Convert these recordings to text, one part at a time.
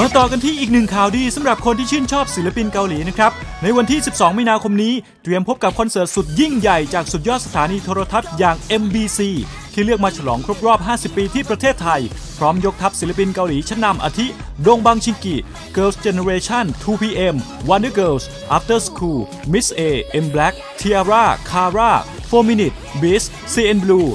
มาต่อกันที่อีกหนึ่งข่าวดีสำหรับคนที่ชื่นชอบศิลปินเกาหลีนะครับ ในวันที่ 12 มีนาคมนี้ เตรียมพบกับคอนเสิร์ตสุดยิ่งใหญ่จากสุดยอดสถานีโทรทัศน์อย่าง MBC ที่เลือกมาฉลองครบรอบ 50 ปีที่ประเทศไทย พร้อมยกทัพศิลปินเกาหลีชั้นนำอาทิ ดงบังชิงกิ Girls Generation 2PM Wonder Girls After School Miss A M Black Tiara Kara 4 Minute Beast CN Blue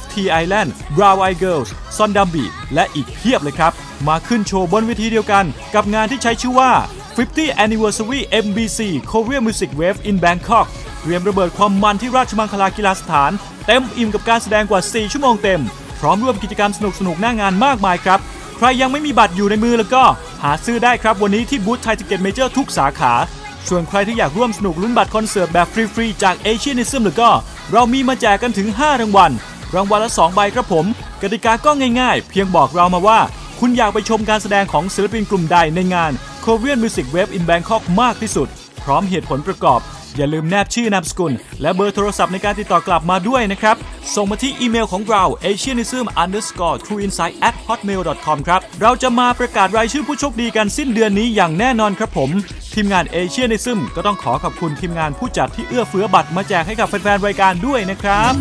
FT Island Brown Eye Girls ซอนดัมบีและอีกเพียบเลยครับ มาขึ้นโชว์บนเวทีเดียวกัน กับงานที่ใช้ชื่อว่า 50 Anniversary MBC Korea Music Wave in Bangkok เตรียมระเบิดความมันที่ราชมังคลากีฬาสถาน เต็มอิ่มกับการแสดงกว่า 4 ชั่วโมงเต็ม พร้อมร่วมกิจกรรมสนุกๆหน้างานมากมายครับ ใครยังไม่มีบัตรอยู่ในมือแล้วก็หาซื้อได้ครับวันนี้ที่บูธไทยทิเก็ตเมเจอร์ทุกสาขาส่วนใครที่อยากร่วมสนุกลุ้นบัตรคอนเสิร์ตแบบฟรีๆจากเอเชียนิซึมแล้วก็ เรามีมาแจกกันถึง 5 รางวัล รางวัลละ 2 ใบครับผม กติกาก็ง่ายๆ เพียงบอกเรามาว่า คุณอยากไปชมการแสดงของศิลปินกลุ่มใดในงาน Korean Music Wave in Bangkok มากที่สุด พร้อมเหตุผลประกอบ อย่าลืมแนบชื่อนามสกุล และเบอร์โทรศัพท์ในการติดต่อกลับมาด้วยนะครับ ส่งมาที่อีเมลของเรา asianism underscore trueinsight at hotmail com ครับ เราจะมาประกาศรายชื่อผู้โชคดีกันสิ้นเดือนนี้อย่างแน่นอนครับผม ทีมงาน Asianism ก็ต้องขอขอบคุณทีมงานผู้จัดที่เอื้อเฟื้อบัตรมาแจกให้กับแฟนๆรายการด้วยนะครับ